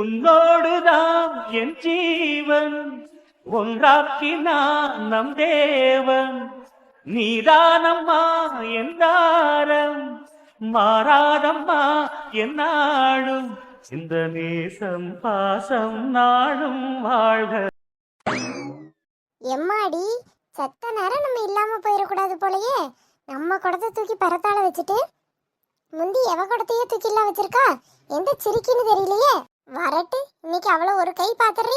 உன்னோடுதான் என் ஜீவன். ஒன்றாக்கினான் நம் தேவன். நீதானம்மா என்றாரம் மாறாதம்மா என்னும் இந்த நேசம் பாசம் நாடும் வாழ்க. எம்மாடி சத்த நேரம் நம்ம இல்லாம போயிடக்கூடாது போலயே. நம்ம குடத்தை தூக்கி பரத்தால வச்சுட்டு முந்தி எவ குடத்தையே தூக்கிலாம் வச்சிருக்கா? எந்த சிரிக்கின்னு தெரியலையே. வரட்டு இன்னைக்கு அவளை ஒரு கை பாத்துறீ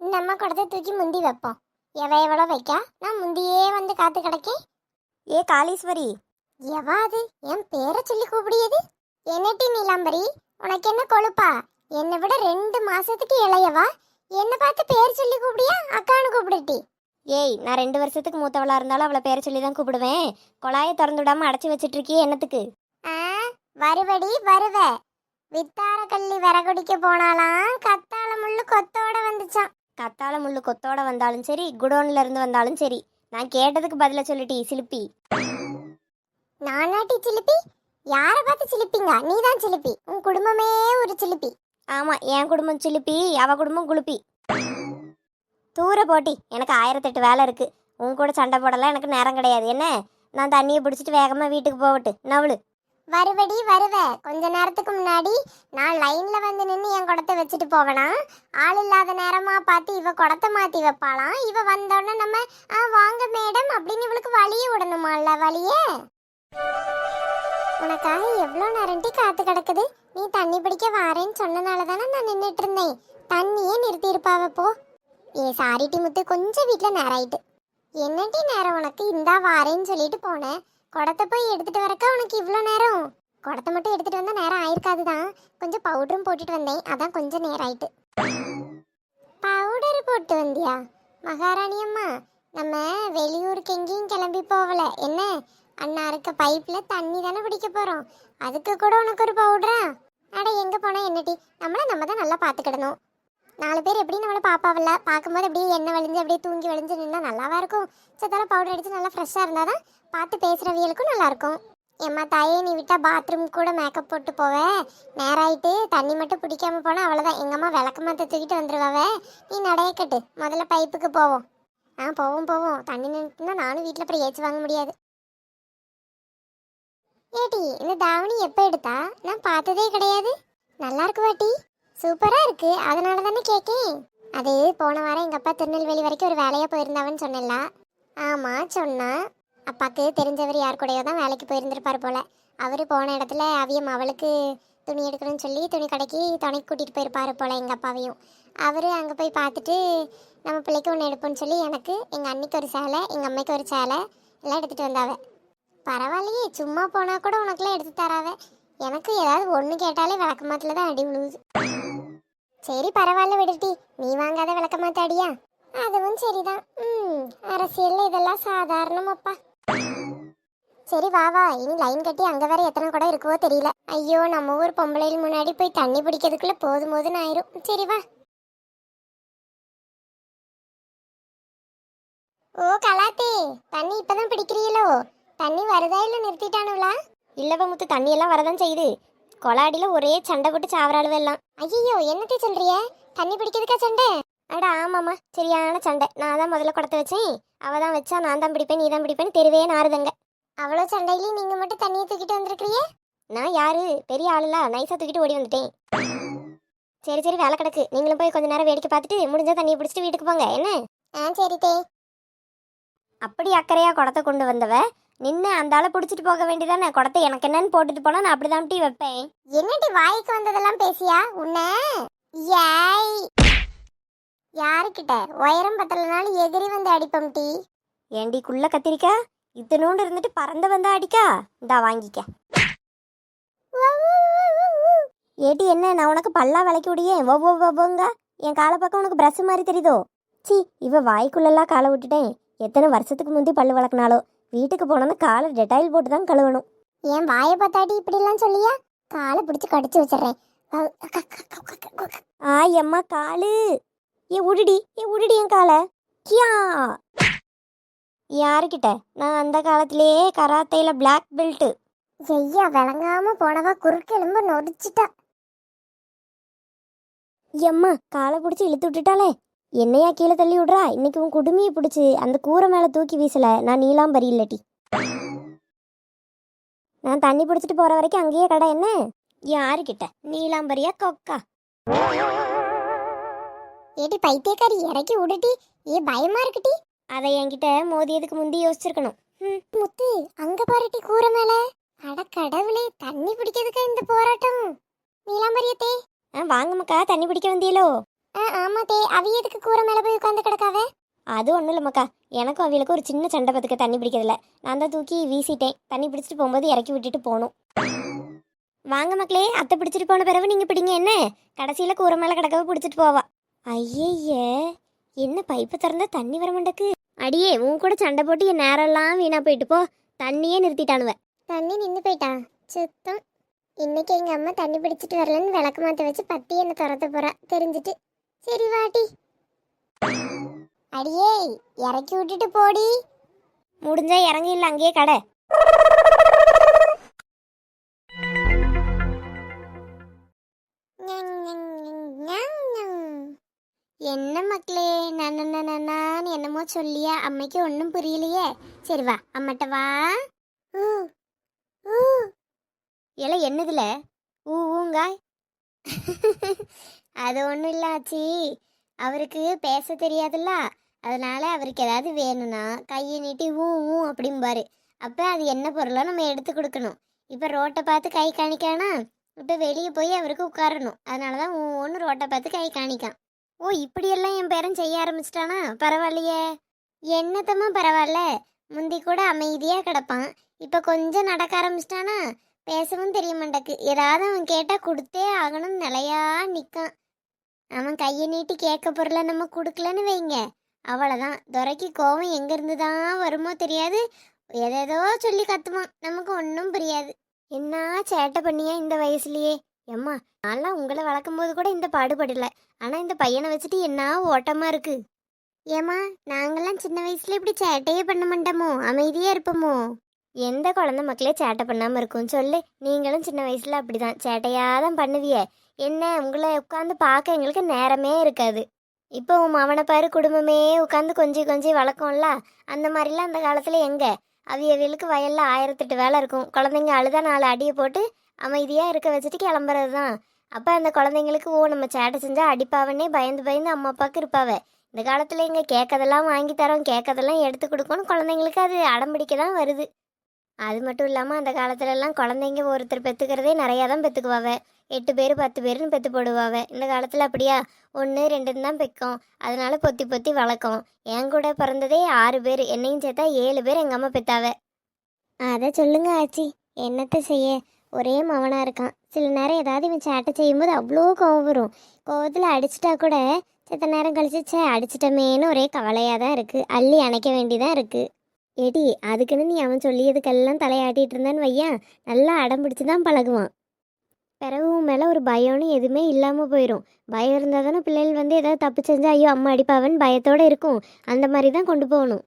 நம்ம குடத்தை தூக்கி முந்தி வைப்போம். எவ எவ்வளோ வைக்கா? நான் முந்தியே வந்து காத்து கிடக்கேன் ஏ காளீஸ்வரி. எவா அது? என் பேரை சொல்லி கூப்பிடியது? என்னட்டி நீலாம்பரி? உனக்கு என்ன கொழுப்பா? என்னை விட ரெண்டு மாசத்துக்கு இளையவா? என்னை பார்த்து பேர் சொல்லி கூப்பிடியா? அக்கான்னு கூப்பிடுட்டி. ஏய் நான் ரெண்டு வருஷத்துக்கு மூத்தவளா இருந்தாலும் அவளை பேரை சொல்லி தான் கூப்பிடுவேன். குழாயை திறந்து விடாம அடைச்சி வச்சிட்டு இருக்கியே என்னத்துக்கு? ஆ வருவடி வருவ. வித்தார கள்ளி விறகுடிக்க போனாலாம் கத்தாழ முள்ளு கொத்தோட வந்துச்சான் கத்தாழ முள்ளு கொத்தோட வந்தாலும் சரி குடோன்ல இருந்து வந்தாலும் சரி. நான் கேட்டதுக்கு பதில சொல்லிட்டி சிலுப்பி. நானாட்டி சிலிப்பி? யாரை பார்த்து சிலிப்பிங்க? நீ தான் சிலிப்பி. உன் குடும்பமே ஒரு சிலிப்பி. ஆமா என் குடும்பம் சிலுப்பி அவ குடும்பம் குளுப்பி தூர போட்டி. எனக்கு ஆயிரத்தெட்டு வேலை இருக்கு. உன் கூட சண்டை போடலாம் எனக்கு நேரம் கிடையாது. என்ன? நான் தண்ணியை பிடிச்சிட்டு வேகமா வீட்டுக்கு போகட்டு. நவளு. வருவடி வருவ. கொஞ்ச நேரத்துக்கு முன்னாடி நான் லைன்ல வந்து நின்று என் குடத்தை வச்சுட்டு போவேனா? ஆள் இல்லாத நேரமா பார்த்து இவ குடத்தை மாத்தி வைப்பாளாம் இவ வந்தோடனே நம்ம ஆ வாங்க மேடம் அப்படின்னு இவளுக்கு வழியே விடணுமால்ல வழியே உனக்காக எவ்வளோ நேரம்டி காத்து கிடக்குது? நீ தண்ணி பிடிக்க வாரேன்னு சொன்னனால தானே நான் நின்றுட்டு இருந்தேன். தண்ணியே நிறுத்தி இருப்பாவ போ. ஏ சாரிட்டி முத்து கொஞ்சம் வீட்டில் நேரம் ஆயிட்டு. நேரம் உனக்கு? இந்தா வாரேன்னு சொல்லிட்டு போனேன். குடத்தை போய் எடுத்துட்டு வரக்கா உனக்கு இவ்வளோ நேரம். குடத்தை மட்டும் எடுத்துட்டு வந்தா நேரம் ஆயிருக்காது தான் கொஞ்சம் பவுடரும் போட்டுட்டு வந்தேன். அதான் கொஞ்சம் நேரம் ஆயிட்டு. பவுடர் போட்டு வந்தியா? மகாராணி அம்மா நம்ம வெளியூருக்கு எங்கேயும் கிளம்பி போகல. என்ன? அண்ணா இருக்க பைப்பில் தண்ணி தானே பிடிக்க போகிறோம் அதுக்கு கூட உனக்கு ஒரு பவுடரா அட எங்கே போனால் என்னட்டி நம்மளை நம்ம தான் நல்லா பார்த்துக்கிடணும். நாலு பேர் எப்படி நம்மளை பாப்பாவில்ல. பார்க்கும்போது அப்படியே எண்ணெய் வழிஞ்சு அப்படியே தூங்கி வழிஞ்சு நின்னா நல்லாவா இருக்கும். சத்தால பவுடர் அடிச்சு நல்லா ஃப்ரெஷ்ஷாக இருந்தால் தான் பார்த்து பேசுகிறவியலுக்கும் நல்லாயிருக்கும் எம்மா தாயே நீ விட்டால் பாத்ரூம் கூட மேக்கப் போட்டு போவேன் நேராயிட்டு தண்ணி மட்டும் பிடிக்காம போனால் அவ்வளோதான் எங்கள் அம்மா விளக்கமாத்த தூக்கிட்டு வந்துடுவாவே நீ நடையக்கட்டு முதல்ல பைப்புக்கு போவோம். ஆ போவோம் போவோம். தண்ணி நின்றுனா நானும் வீட்டில் அப்புறம் ஏச்சு வாங்க முடியாது. ஏடி இந்த தாவணி எப்போ எடுத்தா? நான் பார்த்ததே கிடையாது. நல்லா இருக்கு வாட்டி சூப்பராக இருக்கு. அதனால தானே கேட்கேன் அது போன வாரம் எங்கள் அப்பா திருநெல்வேலி வரைக்கும் ஒரு வேலையாக போயிருந்தாவன்னு சொன்னல ஆமாம் சொன்னா. அப்பாவுக்கு தெரிஞ்சவர் யார் கூடயோ தான் வேலைக்கு போயிருந்திருப்பார் போல். அவர் போன இடத்துல அவியம் அவளுக்கு துணி எடுக்கணும்னு சொல்லி துணி கடைக்கு துணைக்கு கூட்டிகிட்டு போயிருப்பாரு போல் எங்கள் அப்பாவையும். அவர் அங்கே போய் பார்த்துட்டு நம்ம பிள்ளைக்கு ஒன்று எடுப்போம்னு சொல்லி எனக்கு எங்கள் அன்னைக்கு ஒரு சேலை எங்கள் அம்மைக்கு ஒரு சேலை எல்லாம் எடுத்துகிட்டு வந்தாவே. பரவாயில்லையே சும்மா போனால் கூட உனக்குலாம் எடுத்து தராவே. எனக்கு ஏதாவது ஒன்று கேட்டாலே விளக்கமாத்தில் தான் அடி விழுவுது சரி பரவாயில்ல விடுட்டி. நீ வாங்காத விளக்க மாத்தாடியா அதுவும் சரிதான். ம் அரசியல்ல இதெல்லாம் சாதாரணம் அப்பா சரி வா வா. இனி லைன் கட்டி அங்க வேற எத்தனை கூட இருக்குவோ தெரியல. ஐயோ நம்ம ஊர் பொம்பளையில் முன்னாடி போய் தண்ணி பிடிக்கிறதுக்குள்ள போதும் போதுன்னு ஆயிரும். சரி வா. ஓ கலாத்தே தண்ணி இப்பதான் பிடிக்கிறீங்களோ? தண்ணி வருதா இல்ல நிறுத்திட்டானுங்களா? இல்லவ முத்து தண்ணி எல்லாம் வரதான் செய்யுது. கொலாடியில ஒரே சண்டை போட்டு சாவராளுவ எல்லாம். ஐயோ என்னத்தை சொல்றிய? தண்ணி பிடிக்கிறதுக்கா சண்டை? அட ஆமாம்மா. சரியான சண்டை. நான் தான் முதல்ல குடத்தை வச்சேன். அவ தான் வச்சா நான் தான் பிடிப்பேன் நீ தான் பிடிப்பேன்னு தெருவே நாறுதங்க. அவ்வளோ சண்டையிலையும் நீங்க மட்டும் தண்ணியை தூக்கிட்டு வந்திருக்கிறீங்க? நான் யாரு? பெரிய ஆளுல நைஸா தூக்கிட்டு ஓடி வந்துட்டேன். சரி சரி வேலை கிடக்கு. நீங்களும் போய் கொஞ்ச நேரம் வேடிக்கை பார்த்துட்டு முடிஞ்சா தண்ணியை பிடிச்சிட்டு வீட்டுக்கு போங்க. என்ன? ஆ சரி தே. அப்படி அக்கறையா குடத்தை கொண்டு வந்தவ நின்று அந்த ஆளை பிடிச்சிட்டு போக வேண்டியதானே? குடத்தை எனக்கு என்னன்னு போட்டுட்டு போனா நான் அப்படிதான் டீ வைப்பேன். என்னடி வாய்க்கு வந்ததெல்லாம் பேசியா? உன்ன? ஏய்! யாருக்கிட்ட? உயரம் பத்தலனாலும் எதிரி வந்து அடிப்போம் டி. ஏண்டி குள்ள கத்திரிக்கா? இத்தனோண்டு இருந்துட்டு பறந்து வந்தா அடிக்கா? இந்தா வாங்கிக்க. ஏடி என்ன நான் உனக்கு பல்லா விளக்கி விடியே ஒவ்வொ ஒவ்வொங்க என் காலை பக்கம் உனக்கு பிரஷ் மாதிரி தெரியுதோ? சி இவ வாய்க்குள்ளெல்லாம் காலை விட்டுட்டேன். எத்தனை வருஷத்துக்கு முந்தி பல்லு வளர்க்கினாலோ வீட்டுக்கு போனோன்னா காலை டெட்டாயில் போட்டு தான் கழுவணும். என் வாயை பார்த்தாடி இப்படிலாம் சொல்லியா? காலை பிடிச்சு கடிச்சு வச்சிடுறேன். ஆய் அம்மா காலு. ஏ உடுடி. ஏ உடுடி என் காலை. கியா. யாருக்கிட்ட? நான் அந்த காலத்திலேயே கராத்தையில பிளாக் பெல்ட் ஐயா விளங்காம போனவா குறுக்கெலும்பு நொடிச்சிட்டா. எம்மா காலை பிடிச்சி இழுத்து விட்டுட்டாளே. என்னையா கீழே தள்ளி விடுறா? இன்னைக்கு உன் குடுமையை பிடிச்சி அந்த கூரை மேலே தூக்கி வீசல. நான் நீலாம்பரி இல்லட்டி நான் தண்ணி பிடிச்சிட்டு போற வரைக்கும் அங்கேயே கடை என்ன? யாருக்கிட்ட நீலாம்பரியா கொக்கா? ஏடி பைத்தியக்காரி இறக்கி விடுட்டி ஏ பயமா இருக்குடி. அதை என்கிட்ட மோதியதுக்கு முந்தி யோசிச்சிருக்கணும். முத்து அங்க பாருட்டி கூரை மேல. அட கடவுளே தண்ணி பிடிக்கிறதுக்கா இந்த போராட்டம்? நீலாம்பரியத்தே ஆ வாங்க மக்கா தண்ணி பிடிக்க வந்தியலோ? ஆ ஆமா தே அவிய எதுக்கு கூரை மேல போய் உட்கார்ந்து கிடக்காவ? அது ஒன்றும் இல்லை மக்கா எனக்கும் அவளுக்கு ஒரு சின்ன சண்டை பத்துக்க தண்ணி பிடிக்கிறதில்ல நான் தான் தூக்கி வீசிட்டேன். தண்ணி பிடிச்சிட்டு போகும்போது இறக்கி விட்டுட்டு போகணும். வாங்க மக்களே அத்தை பிடிச்சிட்டு போன பிறகு நீங்கள் பிடிங்க என்ன? கடைசியில் கூரை மேலே கிடக்கவே பிடிச்சிட்டு போவா. ஐயய்ய என்ன பைப்பு திறந்தா தண்ணி வர மாட்டேக்கு அடியே உன் கூட சண்டை போட்டு என் நேரம்லாம் வீணா போயிட்டு போ. தண்ணியே நிறுத்திட்டானுவ. தண்ணி நின்னு போயிட்டா? சுத்தம். இன்னைக்கு எங்க அம்மா தண்ணி பிடிச்சிட்டு வரலன்னு விளக்கு மாத்த வச்சு பத்தி என்ன துரத்த போறா. தெரிஞ்சிட்டு. சரி வாட்டி அடியே இறக்கி விட்டுட்டு போடி. முடிஞ்சா இறங்கி இல்லை அங்கேயே கடை. என்ன மக்களே நான் என்னமோ சொல்லியா அம்மைக்கு ஒன்றும் புரியலையே. சரி வா அம்மட்ட வா. ஊ, என்னதுல? ஊ ஊங்காய். அது ஒன்றும் இல்லாச்சி அவருக்கு பேச தெரியாதுல்ல. அதனால அவருக்கு ஏதாவது வேணும்னா கையை நீட்டி ஊ ஊ அப்படிம்பாரு. அப்போ அது என்ன பொருளோ நம்ம எடுத்து கொடுக்கணும். இப்போ ரோட்டை பார்த்து கை காணிக்கானா? இப்போ வெளியே போய் அவருக்கு உட்காரணும். அதனால தான் ஒன்று ரோட்டை பார்த்து கை காணிக்கான். ஓ இப்படியெல்லாம் என் பேரன் செய்ய ஆரம்பிச்சிட்டானா? பரவாயில்லையே. என்னத்தம்மா பரவாயில்ல. முந்தி கூட அமைதியாக கிடப்பான். இப்போ கொஞ்சம் நடக்க ஆரம்பிச்சிட்டானா? பேசவும் தெரிய மாட்டேக்கு. ஏதாவது அவன் கேட்டால் கொடுத்தே ஆகணும் நிலையா நிற்கான் அவன் கையை நீட்டி கேட்க பொருளை நம்ம கொடுக்கலன்னு வைங்க. அவ்வளோதான் துரைக்கு கோவம் எங்கேருந்து தான் வருமோ தெரியாது. எதேதோ சொல்லி கத்துவான். நமக்கு ஒன்றும் புரியாது. என்ன சேட்டை பண்ணியா இந்த வயசுலயே? எம்மா நான்லாம் உங்களை வளர்க்கும் போது கூட இந்த பாடுபடல. ஆனால் இந்த பையனை வச்சுட்டு என்ன ஓட்டமாக இருக்கு? ஏம்மா நாங்கள்லாம் சின்ன வயசுல இப்படி சேட்டையே பண்ண மாட்டோமோ? அமைதியாக இருப்போமோ? எந்த குழந்தை மக்களே சேட்டை பண்ணாமல் இருக்கும் சொல்லு. நீங்களும் சின்ன வயசுல அப்படிதான். சேட்டையாக தான் பண்ணுவிய. என்ன உங்களை உட்காந்து பார்க்க எங்களுக்கு நேரமே இருக்காது. இப்போ உன் மவனை பாரு குடும்பமே உட்காந்து கொஞ்சி கொஞ்சி வளர்க்கும்ல? அந்த மாதிரிலாம் அந்த காலத்தில் எங்கே? அவியவியலுக்கு வயலில் ஆயிரத்தெட்டு வேலை இருக்கும். குழந்தைங்க அழுதா நாலு அடியை போட்டு அமைதியாக இருக்க வச்சுட்டு கிளம்புறது தான் அப்போ அந்த குழந்தைங்களுக்கு ஓ நம்ம சேட்டை செஞ்சால் அடிப்பாவனே பயந்து பயந்து அம்மா அப்பாவுக்கு இருப்பாவ. இந்த காலத்தில் இங்கே கேட்கறதெல்லாம் வாங்கி தரோம் கேட்கறதெல்லாம் எடுத்து கொடுக்கணும் குழந்தைங்களுக்கு அது அடம்பிடிக்க தான் வருது. அது மட்டும் இல்லாமல் அந்த காலத்துலலாம் குழந்தைங்க ஒருத்தர் பெற்றுக்கிறதே நிறையா தான் பெற்றுக்குவாவ எட்டு பேர் பத்து பேர்னு பெற்று போடுவாவ. இந்த காலத்தில் அப்படியா? ஒன்று ரெண்டுன்னு தான் பெக்கும். அதனால பொத்தி பொத்தி வளர்க்கும். என் கூட பிறந்ததே ஆறு பேர். என்னையும் சேர்த்தா ஏழு பேர் எங்கள் அம்மா பெத்தாவ. அதை சொல்லுங்க ஆச்சி. என்னத்தை செய்ய? ஒரே மவனாக இருக்கான். சில நேரம் ஏதாவது இவன் சேட்டை செய்யும்போது அவ்வளோ கோவம் வரும். கோவத்தில் அடிச்சிட்டா கூட செத்த நேரம் கழிச்சு சே அடிச்சிட்டமேன்னு ஒரே கவலையாக தான் இருக்குது அள்ளி அணைக்க வேண்டியதாக இருக்குது ஏடி அதுக்குன்னு நீ அவன் சொல்லியதுக்கெல்லாம் தலையாட்டிகிட்டு இருந்தான்னு வையா நல்லா அடம் பிடிச்சி தான் பழகுவான். பிறகு உன் மேலே ஒரு பயம்னு எதுவுமே இல்லாமல் போயிடும் பயம் இருந்தால் தானே பிள்ளைகள் வந்து ஏதாவது தப்பு செஞ்சால் ஐயோ அம்மா அடிப்பாவன்னு பயத்தோடு இருக்கும். அந்த மாதிரி தான் கொண்டு போகணும்.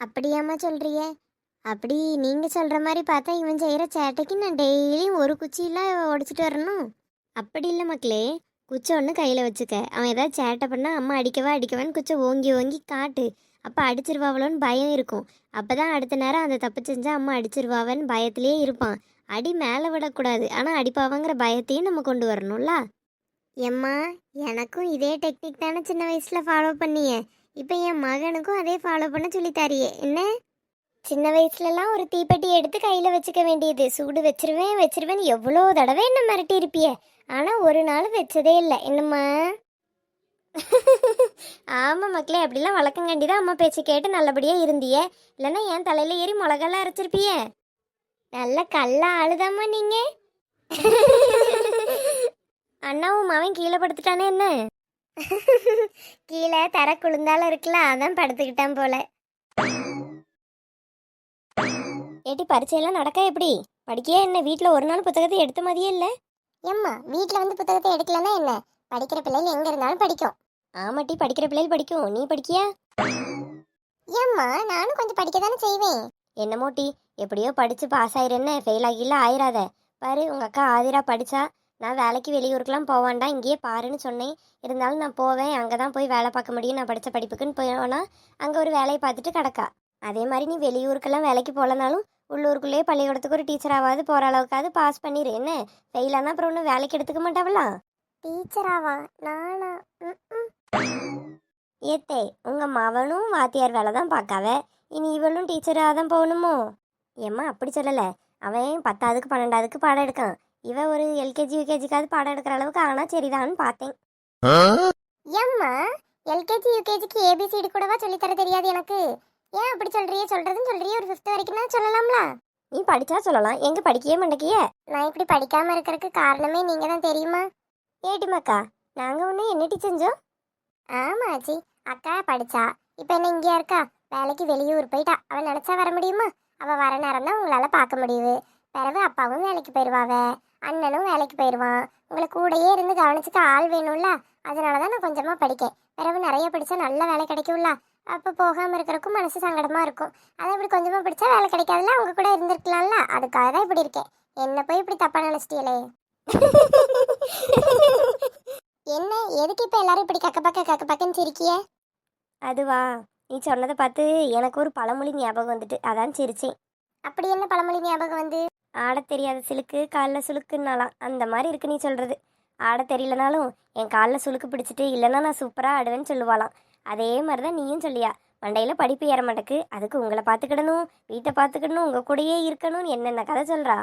அப்படியாம்மா சொல்கிறியே அப்படி நீங்கள் சொல்கிற மாதிரி பார்த்தா இவன் செய்கிற சேட்டைக்கு நான் டெய்லியும் ஒரு குச்சியில் உடச்சிட்டு வரணும். அப்படி இல்லை மக்களே குச்சை ஒன்று கையில் வச்சுக்க. அவன் ஏதாவது சேட்டை பண்ணால் அம்மா அடிக்கவா அடிக்கவான்னு குச்சை ஓங்கி ஓங்கி காட்டு. அப்போ அடிச்சிருவாவளோன்னு பயம் இருக்கும். அப்போ தான் அடுத்த நேரம் அந்த தப்பு செஞ்சால் அம்மா அடிச்சிருவாவன்னு பயத்திலே இருப்பான். அடி மேலே விடக்கூடாது. ஆனால் அடிப்பாவங்கிற பயத்தையும் நம்ம கொண்டு வரணும்ல? எம்மா எனக்கும் இதே டெக்னிக் தானே சின்ன வயசில் ஃபாலோ பண்ணிய. இப்போ என் மகனுக்கும் அதே ஃபாலோ பண்ண சொல்லித்தாரியே என்ன? சின்ன வயசுலலாம் ஒரு தீப்பெட்டி எடுத்து கையில் வச்சுக்க வேண்டியது. சூடு வச்சிருவேன் வச்சிருவேன் எவ்வளோ தடவை என்ன மிரட்டி இருப்பிய ஆனால் ஒரு நாள் வச்சதே இல்லை. என்னம்மா? ஆமாம் மக்களே அப்படிலாம் வழக்கங்காண்டி தான் அம்மா பேச்சு கேட்டு நல்லபடியாக இருந்தியே. இல்லைன்னா என் தலையில் ஏறி மிளகெல்லாம் அரைச்சிருப்பியே. நல்ல கல்ல ஆளுதாம்மா நீங்கள் அண்ணாவும் மாவன் கீழே படுத்துட்டானே என்ன? கீழே தர குளிர்ந்தாலும் இருக்குல்ல அதான் படுத்துக்கிட்டான் போல. ஏட்டி பரீட்சையெல்லாம் நடக்கா எப்படி? படிக்கவே என்ன? வீட்டில் ஒரு நாள் புத்தகத்தை எடுத்த மாதிரியே இல்லை? ஏம்மா வீட்டில் வந்து புத்தகத்தை எடுக்கலன்னா என்ன? படிக்கிற பிள்ளைகள் எங்கே இருந்தாலும் படிக்கும். ஆமாட்டி படிக்கிற பிள்ளைகள் படிக்கும். நீ படிக்கியா? ஏம்மா நானும் கொஞ்சம் படிக்க தானே செய்வேன். என்னமோ டி எப்படியோ படித்து பாஸ் ஆயிரன்னு ஃபெயில் ஆகில ஆயிராத. பாரு உங்கள் அக்கா ஆதிரா படித்தா நான் வேலைக்கு வெளியூருக்கெலாம் போவான்டா இங்கேயே பாருன்னு சொன்னேன். இருந்தாலும் நான் போவேன் அங்கே தான் போய் வேலை பார்க்க முடியும் நான் படித்த படிப்புக்குன்னு போனால் அங்கே ஒரு வேலையை பார்த்துட்டு கிடக்கா. அதே மாதிரி நீ வெளியூருக்கெல்லாம் வேலைக்கு போகலனாலும் உள்ளூருக்குள்ளேயே பள்ளிக்கூடத்துக்கு ஒரு டீச்சராகாவது போகிற அளவுக்காவது பாஸ் பண்ணிடு என்ன? ஃபெயிலானா அப்புறம் ஒன்றும் வேலைக்கு எடுத்துக்க மாட்டாவளா? டீச்சராவா நானா? ஏத்தே உங்கள் மவனும் வாத்தியார் வேலை தான் பார்க்காவ இனி இவளும் டீச்சராக தான் போகணுமோ? ஏம்மா அப்படி சொல்லலை. அவன் பத்தாவதுக்கு பன்னெண்டாவதுக்கு பாடம் எடுக்கான். இவ ஒரு எல்கேஜி யூகேஜிக்காவது பாடம் எடுக்கிற அளவுக்கு ஆனால் சரிதான்னு பார்த்தேன். ஏம்மா எல்கேஜி யூகேஜிக்கு ஏபிசிடி கூடவா சொல்லித் தர தெரியாது எனக்கு? ஏன் அப்படி சொல்றியே சொல்றதுன்னு சொல்றியே ஒரு ஃபிஃப்த் வரைக்கும் நான் சொல்லலாம்ல? நீ படிச்சா சொல்லலாம். எங்கே படிக்கவே மாட்டேக்கிய? நான் இப்படி படிக்காம இருக்கறதுக்கு காரணமே நீங்க தான் தெரியுமா? ஏட்டி மக்கா நாங்கள் ஒன்று என்னட்டி செஞ்சோம் ஆமா ஆச்சி. அக்கா படிச்சா. இப்போ என்ன இங்கேயா இருக்கா? வேலைக்கு வெளியூர் போயிட்டா. அவ நினைச்சா வர முடியுமா? அவள் வர நேரம் தான் பார்க்க முடியுது. பிறகு அப்பாவும் வேலைக்கு போயிடுவாங்க அண்ணனும் வேலைக்கு போயிடுவான் உங்களை கூடயே இருந்து கவனிச்சுக்க ஆள் வேணும்ல. அதனால தான் நான் கொஞ்சமாக படிக்கேன். பிறகு நிறைய படித்தா நல்ல வேலை கிடைக்கும்ல. அப்போ போகாமல் இருக்கிறக்கும் மனசு சங்கடமாக இருக்கும். அதை இப்படி கொஞ்சமாக படித்தா வேலை கிடைக்காதுல்ல? அவங்க கூட இருந்திருக்கலாம்ல. அதுக்காக தான் இப்படி இருக்கேன். என்ன போய் இப்படி தப்பாக நினச்சிட்டீங்களே என்ன? எதுக்கு இப்போ எல்லாரும் இப்படி கக்க பக்க கக்க பக்கன்னு சிரிக்கிய? அதுவா? நீ சொன்னதை பார்த்து எனக்கு ஒரு பழமொழி ஞாபகம் வந்துட்டு அதான் சிரிச்சேன். அப்படி என்ன பழமொழி ஞாபகம் வந்து? ஆடத் தெரியாத சிலுக்கு காலில் சுளுக்குன்னாலாம் அந்த மாதிரி இருக்கு நீ சொல்கிறது ஆடத் தெரியலனாலும் என் காலில் சுளுக்கு பிடிச்சிட்டு இல்லைன்னா நான் சூப்பராக ஆடுவேன்னு சொல்லுவாளாம். அதே மாதிரி தான் நீயும் சொல்லியா மண்டையில் படிப்பு ஏற மாட்டேக்கு அதுக்கு உங்களை பார்த்துக்கிடணும் வீட்டை பார்த்துக்கிடணும் உங்கள் கூடயே இருக்கணும்னு என்னென்ன கதை சொல்கிறா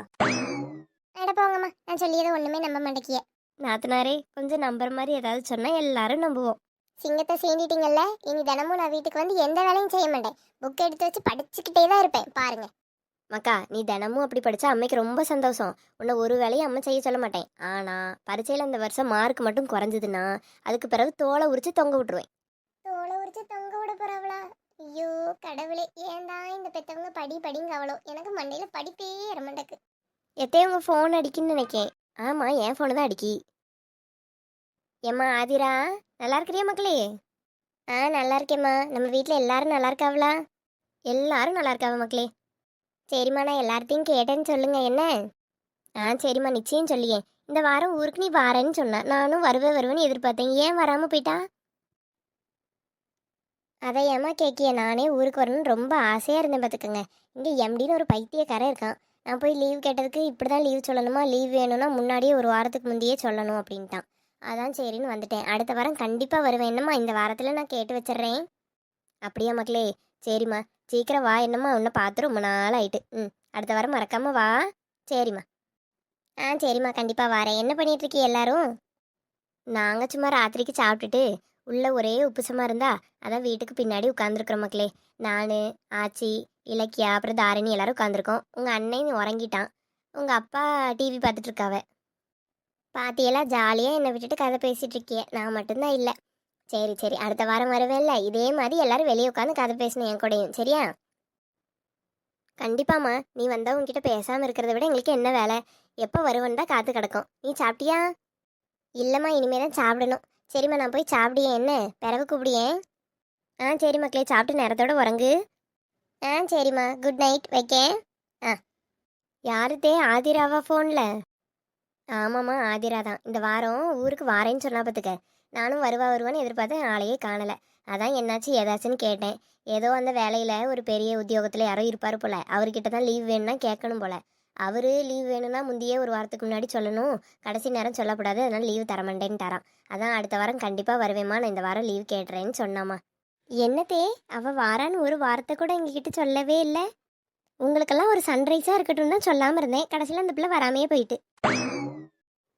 அட போங்கம்மா நான் சொல்லியதை ஒண்ணுமே நம்ப மாட்டேக்கிய. நாத்தனாரே கொஞ்சம் நம்புற மாதிரி ஏதாவது சொன்னால் எல்லாரும் நம்புவோம். சிங்கத்தை சீண்டிட்டீங்கல்ல இனி தினமும் நான் வீட்டுக்கு வந்து எந்த வேலையும் செய்ய மாட்டேன். புக் எடுத்து வச்சு படிச்சுக்கிட்டே தான் இருப்பேன். பாருங்க. மக்கா நீ தினமும் அப்படி படிச்சா அம்மைக்கு ரொம்ப சந்தோஷம். உன்னை ஒரு வேலையும் அம்மா செய்ய சொல்ல மாட்டேன். ஆனால் பரீட்சையில் இந்த வருஷம் மார்க் மட்டும் குறைஞ்சதுன்னா அதுக்கு பிறகு தோலை உரிச்சு தொங்க விட்டுருவேன். தோலை உரிச்சு தொங்க விட போறாவளா? ஐயோ கடவுளே. ஏன் தான் இந்த பெத்தவங்க படி படிங்க அவளோ எனக்கு மண்டையில படிப்பே ஏற மாட்டேக்கு. எத்தையும் உங்கள் ஃபோன் அடிக்குன்னு நினைக்கேன். ஆமாம் என் ஃபோனு தான் அடிக்கி. ஏம்மா ஆதிரா நல்லா இருக்கிறியா மக்களே? ஆ நல்லா இருக்கேம்மா நம்ம வீட்டில் எல்லாரும் நல்லா இருக்காவளா எல்லாரும் நல்லா இருக்காவ மக்களே? சரிம்மா நான் எல்லார்த்தையும் கேட்டேன்னு சொல்லுங்க என்ன? ஆ சரிம்மா நிச்சயம் சொல்லியே. இந்த வாரம் ஊருக்கு நீ வாரேன்னு சொன்ன நானும் வருவேன் வருவேன்னு எதிர்பார்த்தேன் ஏன் வராமல் போயிட்டா? அதை ஏம்மா கேட்கிய? நானே ஊருக்கு வரணும்னு ரொம்ப ஆசையாக இருந்தேன் பார்த்துக்கோங்க இங்கே எம்டின்னு ஒரு பைத்தியக்காரன் இருக்கான். நான் போய் லீவ் கேட்டதுக்கு இப்படி தான் லீவ் சொல்லணுமா? லீவ் வேணும்னா முன்னாடியே ஒரு வாரத்துக்கு முந்தையே சொல்லணும் அப்படின்ட்டான். அதான் சரின்னு வந்துட்டேன். அடுத்த வாரம் கண்டிப்பாக வருவேன். என்னம்மா இந்த வாரத்தில் நான் கேட்டு வச்சிடுறேன். அப்படியா மக்களே? சரிம்மா. சீக்கிரம் வா. என்னம்மா உன்னை பார்த்து ரொம்ப நாள் ஆயிட்டு. ம். அடுத்த வாரம் மறக்காம வா. சரிம்மா. ஆ சரிம்மா. கண்டிப்பாக வரேன். என்ன பண்ணிட்டு இருக்கீ எல்லாரும்? நாங்கள் சும்மா ராத்திரிக்கு சாப்பிட்டுட்டு உள்ள ஒரே உப்புசமாக இருந்தா அதான் வீட்டுக்கு பின்னாடி உட்காந்துருக்குறோம் மக்களே. நான் ஆச்சி இலக்கியா அப்புறம் தாரணி எல்லாரும் உட்காந்துருக்கோம் உங்கள் அண்ணன் உறங்கிட்டான். உங்கள் அப்பா டிவி பார்த்துட்ருக்காவே பாத்தியெல்லாம் ஜாலியாக என்னை விட்டுட்டு கதை பேசிட்டு இருக்கிய. நான் மட்டும்தான் இல்லை. சரி சரி. அடுத்த வாரம் வருவேன்ல இதே மாதிரி எல்லாரும் வெளியே உட்காந்து கதை பேசணும் என் கூடயும். சரியா? கண்டிப்பாம்மா. நீ வந்தால் உங்ககிட்ட பேசாமல் இருக்கிறத விட எங்களுக்கு என்ன வேலை? எப்போ வருவன் தான் காத்து கிடக்கும். நீ சாப்பிட்டியா? இல்லைம்மா. இனிமே தான் சாப்பிடணும். சரிம்மா. நான் போய் சாப்பிடியே. என்ன? பிறகு கூப்பிடியேன் ஆ சரி மக்களே. சாப்பிட்டு நேரத்தோட உறங்கு. ஆ சரிம்மா. Good night வைக்கேன். ஆ. யாருதே ஆதிராவா ஃபோனில் ஆமாம்மா ஆதிரா தான். இந்த வாரம் ஊருக்கு வாரேன்னு சொன்னா பார்த்துக்க நானும் வருவா வருவான்னு எதிர்பார்த்தேன் ஆளையே காணலை. அதான் என்னாச்சு ஏதாச்சுன்னு கேட்டேன். ஏதோ அந்த வேலையில் ஒரு பெரிய உத்தியோகத்தில் யாரோ இருப்பார் போல. அவர்கிட்ட தான் லீவ் வேணும்னா கேட்கணும் போல. அவர் லீவ் வேணும்னா முந்தையே ஒரு வாரத்துக்கு முன்னாடி சொல்லணும். கடைசி நேரம் சொல்லக்கூடாது அதனால் லீவ் தரமாட்டேன்ட்டாராம். அதான் அடுத்த வாரம் கண்டிப்பாக வருவேம்மா நான் இந்த வாரம் லீவ் கேட்டுறேன்னு சொன்னாம்மா. என்னத்தே அவள் வாரான்னு ஒரு வார்த்தை கூட எங்ககிட்ட சொல்லவே இல்லை. உங்களுக்கெல்லாம் ஒரு சன்ரைஸாக இருக்கட்டும் தான் சொல்லாமல் இருந்தேன். கடைசியில் அந்த பிள்ளை வராமையே போயிட்டு.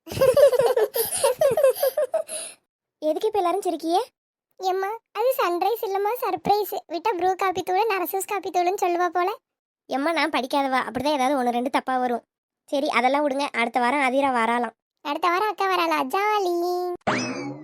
எதுக்கு இப்போ எல்லாரும் சிரிக்கியே? எம்மா அது சன்ரைஸ் இல்லம்மா சர்ப்ரைஸ் விட்டா ப்ரூ காப்பி தூள் நரசஸ் காப்பி தூள்னு சொல்லுவா போல. எம்மா நான் படிக்காதவா? அப்படிதான் ஏதாவது ஒன்று ரெண்டு தப்பாக வரும். சரி அதெல்லாம் விடுங்க. அடுத்த வாரம் அதிரா வராலாம் அடுத்த வாரம் அக்கா வராளா? ஜாலி.